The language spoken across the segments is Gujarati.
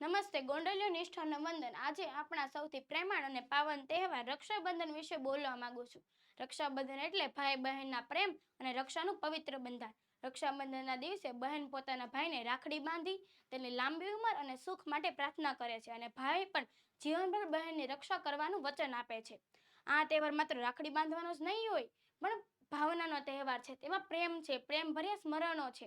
નમસ્તે, ગોંડલિયો નિષ્ઠાનો વંદન. આજે આપણા સૌથી પ્રેમાળ અને પાવન તહેવાર રક્ષાબંધન વિશે બોલવા માંગુ છું. રક્ષાબંધન એટલે ભાઈ બહેનના પ્રેમ અને રક્ષાનું પવિત્ર બંધન રક્ષાબંધનના દિવસે બહેન પોતાના ભાઈને રાખડી બાંધી, તેની લાંબી ઉંમર અને સુખ માટે પ્રાર્થના કરે છે અને ભાઈ પણ જીવનભર બહેનની રક્ષા કરવાનું વચન આપે છે. આ તહેવાર માત્ર રાખડી બાંધવાનો જ નહીં હોય, પણ ભાવનાનો તહેવાર છે. તેમાં પ્રેમ છે પ્રેમ ભર્યા સ્મરણો છે.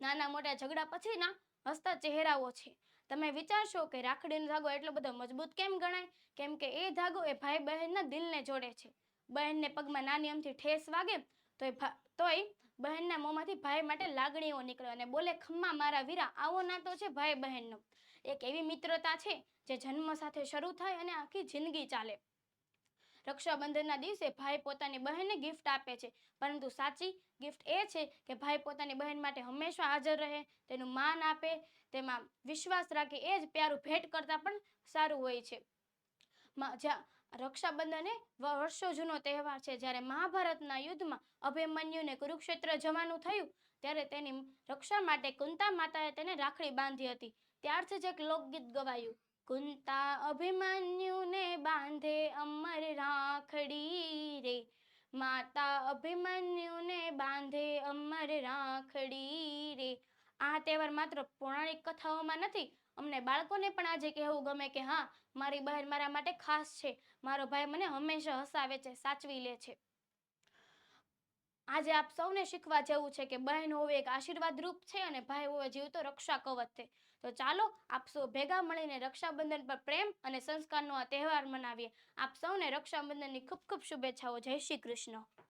નાના મોટા ઝઘડા પછીના હસતા ચહેરાઓ છે. તમે વિચારશો કે રાખડીનો ધાગો એટલો બધો મજબૂત કેમ ગણાય? કેમ કે એ ધાગો એ ભાઈ બહેનના દિલને જોડે છે. બહેનને પગમાં નાની અમથી ઠેસ વાગે તો ભા- તોય બહેનના મોંમાંથી ભાઈ માટે લાગણીઓ નીકળે અને બોલે, ખમ્મા, મારા વીરા, આવો નાતો છે ભાઈ બહેનનો એક એવી મિત્રતા છે જે જન્મ સાથે શરૂ થાય અને આખી જિંદગી ચાલે. રક્ષાબંધનના દિવસે ભાઈ પોતાની બહેનને ગિફ્ટ આપે છે. પરંતુ સાચી ગિફ્ટ એ છે કે ભાઈ પોતાની બહેન માટે હંમેશા હાજર રહે, તેનું માન આપે, તેમાં વિશ્વાસ રાખે, એ જ પ્યારું ભેટ કરતાં પણ સારું હોય છે. જ્યાં રક્ષાબંધન એ વર્ષો જૂનો તહેવાર છે, જ્યારે મહાભારતના યુદ્ધમાં અભિમન્યુને કુરુક્ષેત્ર જવાનું થયું, ત્યારે તેની રક્ષા માટે કુંતા માતાએ તેને રાખડી બાંધી હતી. ત્યારથી જ એક લોકગીત ગવાયું, કુંતા અભિમન્યુને બાંધે અમર રાખડી રે. માતા અભિમન્યુને બાંધે અમર રાખડી રે. આ તહેવાર માત્ર પૌરાણિક કથાઓમાં નથી, અમને બાળકોને પણ આજે કહેવું ગમે કે હા, મારી બહેન મારા માટે ખાસ છે. મારો ભાઈ મને હંમેશા હસાવે છે, સાચવી લે છે. આજે આપ સૌને શીખવા જેવું છે કે બહેન હોવે એક આશીર્વાદ રૂપ છે અને ભાઈ હોવે જીવતો રક્ષા કવચ છે. તો ચાલો આપ સૌ ભેગા મળીને રક્ષાબંધન પર પ્રેમ અને સંસ્કારનો આ તહેવાર મનાવીએ. આપ સૌને રક્ષાબંધનની ખૂબ ખૂબ શુભેચ્છાઓ. જય શ્રી કૃષ્ણ.